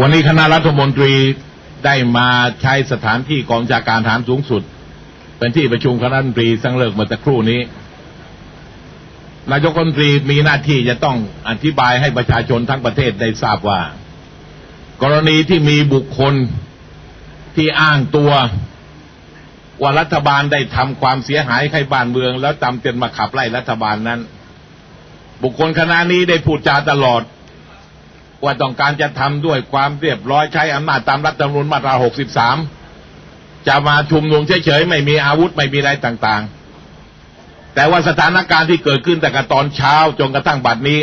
วันนี้คณะรัฐมนตรีได้มาใช้สถานที่กองบัญชาการฐานสูงสุด เป็นที่ประชุมคณะรัฐมนตรีสังเลิกเมื่อสักครู่นี้ นายกรัฐมนตรีมีหน้าที่จะต้องอธิบายให้ประชาชนทั้งประเทศได้ทราบว่า กรณีที่มีบุคคลที่อ้างตัวว่ารัฐบาลได้ทำความเสียหายให้บ้านเมือง แล้วจำเป็นมาขับไล่รัฐบาลนั้น บุคคลคณะนี้ได้พูดจาตลอด ว่าต้องการจะทำด้วยความเรียบร้อยใช้อำนาจตามรัฐธรรมนูญมาตรา 63 จะมาชุมนุมเฉยๆไม่มีอาวุธไม่มีอะไรต่างๆ แต่ว่าสถานการณ์ที่เกิดขึ้นแต่กตอนเช้าจนกระทั่งบัดนี้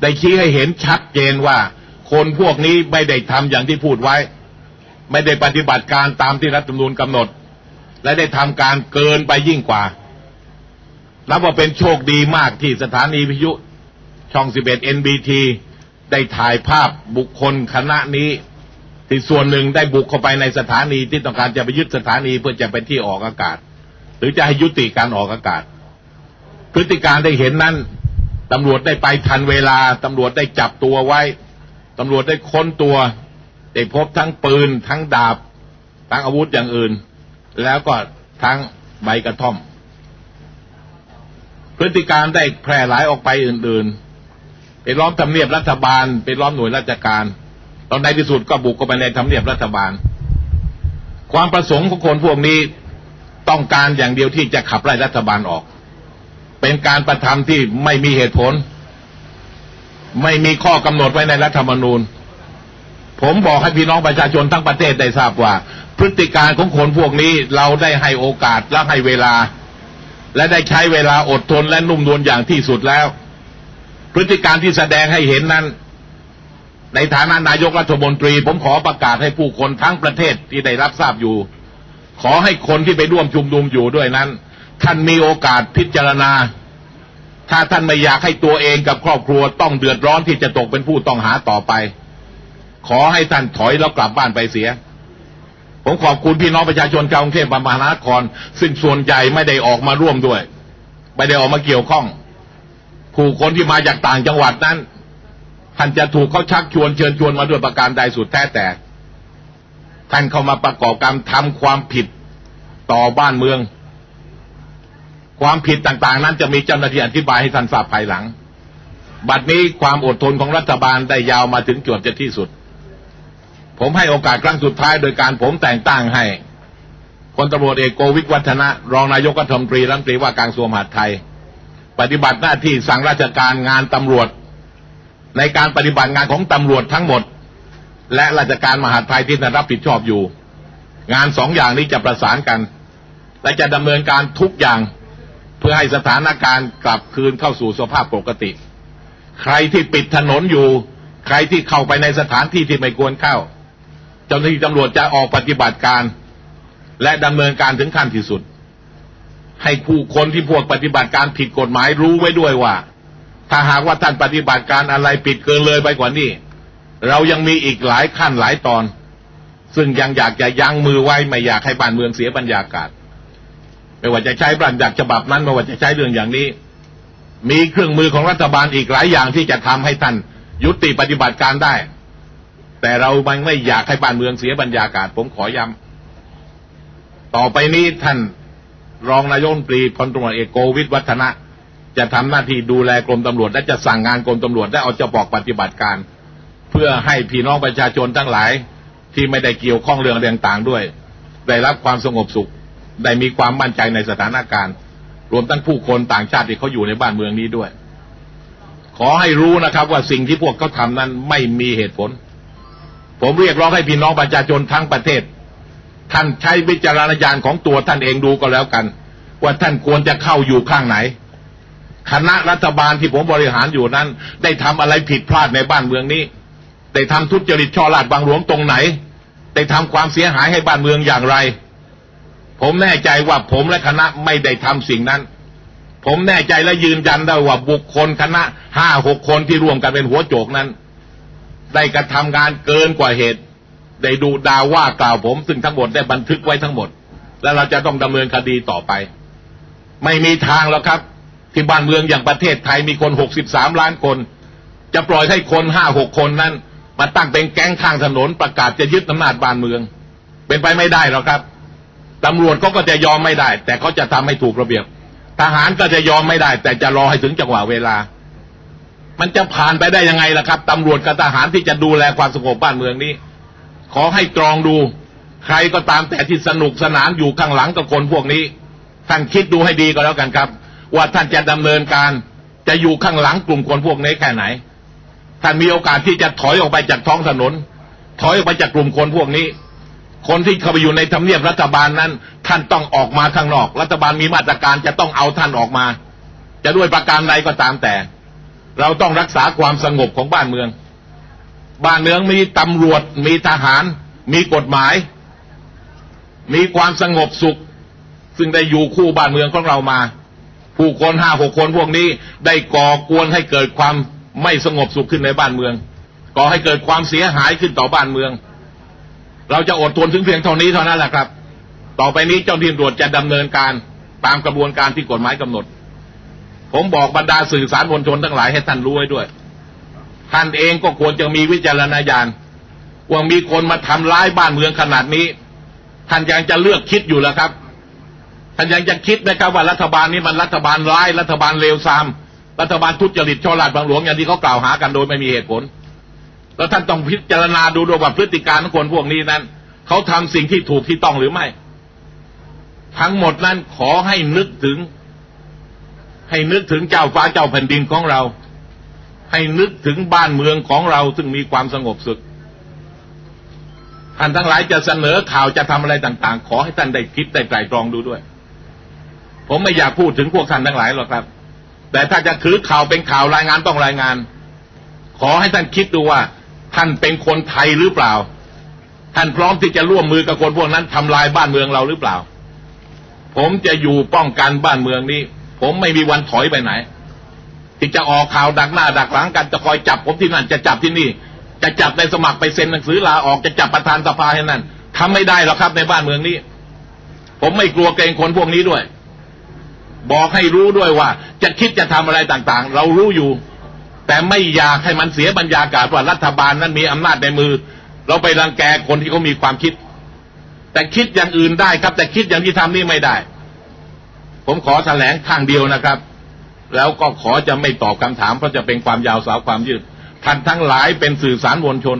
ได้ชี้ให้เห็นชัดเจนว่า คนพวกนี้ไม่ได้ทำอย่างที่พูดไว้ ไม่ได้ปฏิบัติการตามที่รัฐธรรมนูญกำหนด และได้ทำการเกินไปยิ่งกว่านับว่าเป็นโชคดีมากที่สถานีวิทยุช่อง 11 NBT ได้ถ่ายภาพบุคคลคณะนี้ ที่ส่วนหนึ่งได้บุกเข้าไปในสถานีที่ต้องการจะไปยึดสถานีเพื่อจะเป็นที่ออกอากาศ หรือจะให้ยุติการออกอากาศ พฤติการได้เห็นนั้นตำรวจได้ไปทันเวลาตำรวจได้จับตัวไว้ตำรวจได้ค้นตัวได้พบทั้งปืน ทั้งดาบ ทั้งอาวุธอย่างอื่น แล้วก็ทั้งใบกระท่อม พฤติการได้แพร่หลายออกไปอื่น ๆ ไปล้อมทำเนียบรัฐบาล ไปล้อมหน่วยราชการตอนในที่สุดก็บุกเข้าไปในทำเนียบรัฐบาล ความประสงค์ของคนพวกนี้ต้องการอย่างเดียวที่จะขับไล่รัฐบาลออก เป็นการประทำที่ไม่มีเหตุผล ไม่มีข้อกำหนดไว้ในรัฐธรรมนูญ ผมบอกให้พี่น้องประชาชนทั้งประเทศได้ทราบว่า พฤติการของคนพวกนี้เราได้ให้โอกาสและให้เวลา และได้ใช้เวลาอดทนและนุ่มนวลอย่างที่สุดแล้ว พฤติการที่แสดงให้เห็นนั้น ในฐานะนายกรัฐมนตรี ผมขอประกาศให้ผู้คนทั้งประเทศที่ได้รับทราบอยู่ ขอให้คนที่ไปร่วมชุมนุมอยู่ด้วยนั้น ท่านมีโอกาสพิจารณา ถ้าท่านไม่อยากให้ตัวเองกับครอบครัวต้องเดือดร้อนที่จะตกเป็นผู้ต้องหาต่อไป ขอให้ท่านถอยแล้วกลับบ้านไปเสียผมขอบคุณพี่น้องประชาชนชาวกรุงเทพมหานคร ซึ่งส่วนใหญ่ไม่ได้ออกมาร่วมด้วย ไม่ได้ออกมาเกี่ยวข้อง ผู้คนที่มาจากต่างจังหวัดนั้นท่านจะถูกเขาชักชวนเชิญชวนมาด้วยประการใดสุดแท้แต่ ท่านเข้ามาประกอบการทำความผิดต่อบ้านเมือง ความผิดต่างๆ นั้นจะมีเจ้าหน้าที่อธิบายให้ท่านทราบภายหลัง บัดนี้ความอดทนของรัฐบาลได้ยาวมาถึงจุดจะที่สุด ผมให้โอกาสครั้งสุดท้ายโดยการผมแต่งตั้งให้พลตำรวจเอกโกวิทวัฒนะ รองนายกรัฐมนตรีรัฐมนตรีว่าการกระทรวงมหาดไทย ปฏิบัติหน้าที่สั่งราชการงานตำรวจ ในการปฏิบัติงานของตำรวจทั้งหมด และราชการมหาดไทยที่ท่นรับผิดชอบอยู่ งานสองอย่างนี้จะประสานกัน และจะดำเนินการทุกอย่างเพื่อให้สถานการณ์กลับคืนเข้าสู่สภาพปกติ ใครที่ปิดถนนอยู่ ใครที่เข้าไปในสถานที่ที่ไม่ควรเข้า เจ้าหน้าที่ตำรวจจะออกปฏิบัติการ และดำเนินการถึงขั้นที่สุด ให้ผู้คนที่พวกปฏิบัติการผิดกฎหมายรู้ไว้ด้วยว่า ถ้าหากว่าท่านปฏิบัติการอะไรผิดเกินเลยไปกว่านี้ เรายังมีอีกหลายขั้นหลายตอน ซึ่งยังอยากจะยั้งมือไว้ไม่อยากให้บ้านเมืองเสียบรรยากาศไม่ว่าจะใช้บัญญัติฉบับนั้นไม่ว่าจะใช้เรื่องอย่างนี้ มีเครื่องมือของรัฐบาลอีกหลายอย่างที่จะทำให้ท่านยุติปฏิบัติการได้ แต่เราไม่อยากให้บ้านเมืองเสียบรรยากาศ ผมขอย้ำต่อไปนี้ท่าน รองนายกรัฐมนตรีพลตำรวจเอกโกวิทวัฒนะ จะทำหน้าที่ดูแลกรมตำรวจ และจะสั่งงานกรมตำรวจและเอาจะบอกปฏิบัติการ เพื่อให้พี่น้องประชาชนทั้งหลายที่ไม่ได้เกี่ยวข้องเรื่องต่างๆด้วย ได้รับความสงบสุข ได้มีความมั่นใจในสถานการณ์ รวมทั้งผู้คนต่างชาติที่เขาอยู่ในบ้านเมืองนี้ด้วย ขอให้รู้นะครับว่าสิ่งที่พวกเขาทำนั้นไม่มีเหตุผล ผมเรียกร้องให้พี่น้องประชาชนทั้งประเทศ ท่านใช้วิจารณญาณของตัวท่านเองดูก็แล้วกัน ว่าท่านควรจะเข้าอยู่ข้างไหน คณะรัฐบาลที่ผมบริหารอยู่นั้น ได้ทำอะไรผิดพลาดในบ้านเมืองนี้ ได้ทำทุจริตช่อราดบางหลวงตรงไหน ได้ทำความเสียหายให้บ้านเมืองอย่างไร ผมแน่ใจว่าผมและคณะไม่ได้ทำสิ่งนั้น ผมแน่ใจและยืนยันได้ว่าบุคคลคณะห้าหกคนที่ร่วมกันเป็นหัวโจกนั้น ได้กระทำงานเกินกว่าเหตุได้ดูดาว่ากล่าวผม ซึ่งทั้งหมดได้บันทึกไว้ทั้งหมด และเราจะต้องดำเนินคดีต่อไป ไม่มีทางแล้วครับ ที่บ้านเมืองอย่างประเทศไทยมีคนหกสิบสามล้านคน จะปล่อยให้คนห้าหกคนนั้นมาตั้งเป็นแก๊งข้างถนนประกาศจะยึดอำนาจบ้านเมือง เป็นไปไม่ได้หรอกครับตำรวจเขาก็จะยอมไม่ได้ แต่เขาจะทำให้ถูกระเบียบ ทหารก็จะยอมไม่ได้ แต่จะรอให้ถึงจังหวะเวลา มันจะผ่านไปได้ยังไงล่ะครับตำรวจกับทหารที่จะดูแลความสงบบ้านเมืองนี้ ขอให้ตรองดู ใครก็ตามแต่ที่สนุกสนานอยู่ข้างหลังกับคนพวกนี้ ท่านคิดดูให้ดีก็แล้วกันครับ ว่าท่านจะดำเนินการจะอยู่ข้างหลังกลุ่มคนพวกนี้แค่ไหน ท่านมีโอกาสที่จะถอยออกไปจากท้องถนน ถอยออกไปจากกลุ่มคนพวกนี้ คนที่เข้าไปอยู่ในทำเนียบรัฐบาลนั้น ท่านต้องออกมาข้างนอก รัฐบาลมีมาตรการจะต้องเอาท่านออกมา จะด้วยประการใดก็ตามแต่ เราต้องรักษาความสงบของบ้านเมือง บ้านเมืองมีตำรวจ มีทหาร มีกฎหมาย มีความสงบสุข ซึ่งได้อยู่คู่บ้านเมืองของเรามา ผู้คนห้าหกคนพวกนี้ได้ก่อกวนให้เกิดความไม่สงบสุขขึ้นในบ้านเมือง ก่อให้เกิดความเสียหายขึ้นต่อบ้านเมือง เราจะอดทนถึงเพียงเท่านี้เท่านั้นแหละครับ ต่อไปนี้เจ้าที่ตำรวจจะดำเนินการตามกระบวนการที่กฎหมายกำหนด ผมบอกบรรดาสื่อสารมวลชนทั้งหลายให้ท่านรู้ไว้ด้วย ท่านเองก็ควรจะมีวิจารณญาณว่ามีคนมาทำร้ายบ้านเมืองขนาดนี้ ท่านยังจะเลือกคิดอยู่แล้วครับ ท่านยังจะคิดไหมครับว่ารัฐบาลนี้มันรัฐบาลร้ายรัฐบาลเลวทราม รัฐบาลทุจริตช่อราดบางหลวงอย่างที่เขากล่าวหากันโดยไม่มีเหตุผล แล้วท่านต้องพิจารณาดูด้วยว่าพฤติการของคนพวกนี้นั้นเขาทำสิ่งที่ถูกที่ต้องหรือไม่ ทั้งหมดนั้นขอให้นึกถึง ให้นึกถึงเจ้าฟ้าเจ้าแผ่นดินของเรา ให้นึกถึงบ้านเมืองของเราซึ่งมีความสงบสุขท่านทั้งหลายจะเสนอข่าวจะทำอะไรต่าง ๆ ขอให้ท่านได้คิดได้ไตรตรองดูด้วย ผมไม่อยากพูดถึงพวกท่านทั้งหลายหรอกครับ แต่ถ้าจะถือข่าวเป็นข่าวรายงานต้องรายงาน ขอให้ท่านคิดดูว่า ท่านเป็นคนไทยหรือเปล่า ท่านพร้อมที่จะร่วมมือกับคนพวกนั้นทำลายบ้านเมืองเราหรือเปล่า ผมจะอยู่ป้องกันบ้านเมืองนี้ ผมไม่มีวันถอยไปไหน ที่จะออกข่าวดักหน้าดักหลังกันจะคอยจับ ผมที่นั่นจะจับที่นี่ จะจับในสมัครไปเซ็นหนังสือลาออกจะจับประธานสภาให้นั่นทำไม่ได้หรอกครับในบ้านเมืองนี้ ผมไม่กลัวเกรงคนพวกนี้ด้วย บอกให้รู้ด้วยว่า จะคิดจะทำอะไรต่างๆ เรารู้อยู่ แต่ไม่อยากให้มันเสียบรรยากาศว่ารัฐบาลนั้นมีอำนาจในมือ เราไปรังแกคนที่เขามีความคิด แต่คิดอย่างอื่นได้ครับ แต่คิดอย่างที่ทำนี่ไม่ได้ ผมขอแถลงข้างเดียวนะครับ แล้วก็ขอจะไม่ตอบคำถามเพราะจะเป็นความยาวสาวความยืดท่านทั้งหลายเป็นสื่อสารมวลชน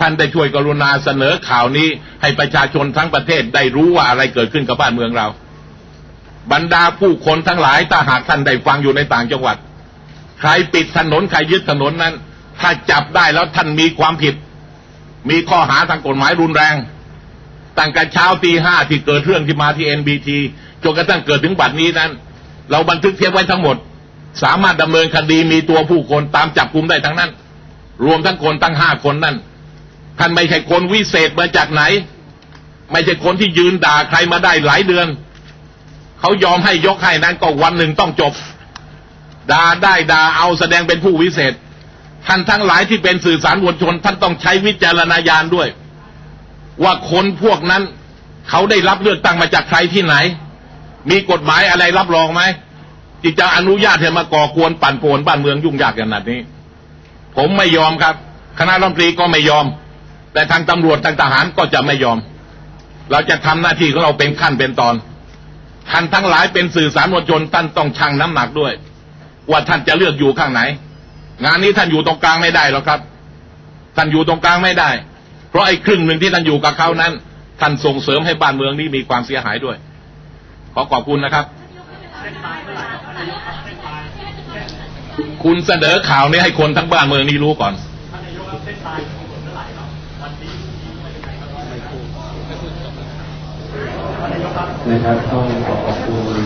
ท่านได้ช่วยกรุณาเสนอข่าวนี้ ให้ประชาชนทั้งประเทศได้รู้ว่าอะไรเกิดขึ้นกับบ้านเมืองเรา บรรดาผู้คนทั้งหลายถ้าหากท่านได้ฟังอยู่ในต่างจังหวัด ใครปิดถนนใครยึดถนนนั้น ถ้าจับได้แล้วท่านมีความผิด มีข้อหาทางกฎหมายรุนแรงตั้งแต่เช้าตีห้าที่เกิดเรื่องที่มาที่ NBT จนกระทั่งเกิดถึงบัดนี้นั้น เราบันทึกเทียบไว้ทั้งหมด สามารถดำเนินคดีมีตัวผู้คนตามจับกลุ่มได้ทั้งนั้น รวมทั้งคนตั้งห้าคนนั่นท่านไม่ใช่คนวิเศษมาจากไหน ไม่ใช่คนที่ยืนด่าใครมาได้หลายเดือน เขายอมให้ยกให้นั้นก็วันหนึ่งต้องจบด่าได้ด่าเอาแสดงเป็นผู้วิเศษ ท่านทั้งหลายที่เป็นสื่อสารมวลชน ท่านต้องใช้วิจารณญาณด้วย ว่าคนพวกนั้น เขาได้รับเลือกตั้งมาจากใครที่ไหน มีกฎหมายอะไรรับรองไหมที่จะอนุญาตให้มาก่อกวนปั่นป่วนบ้านเมืองยุ่งยากขนาดนี้ ผมไม่ยอมครับ คณะรัฐมนตรีก็ไม่ยอม แต่ทางตำรวจทางทหารก็จะไม่ยอม เราจะทำหน้าที่ของเราเป็นขั้นเป็นตอน ท่านทั้งหลายเป็นสื่อสารมวลชนท่านต้องชั่งน้ำหนักด้วย ว่าท่านจะเลือกอยู่ข้างไหน งานนี้ท่านอยู่ตรงกลางไม่ได้หรอกครับ ท่านอยู่ตรงกลางไม่ได้ เพราะไอ้ครึ่งหนึ่งที่ท่านอยู่กับเขานั้น ท่านส่งเสริมให้บ้านเมืองนี้มีความเสียหายด้วย ขอขอบคุณนะครับ คุณเสนอข่าวนี้ให้คนทั้งบ้านเมืองนี้รู้ก่อน นะครับต้องขอขอบคุณ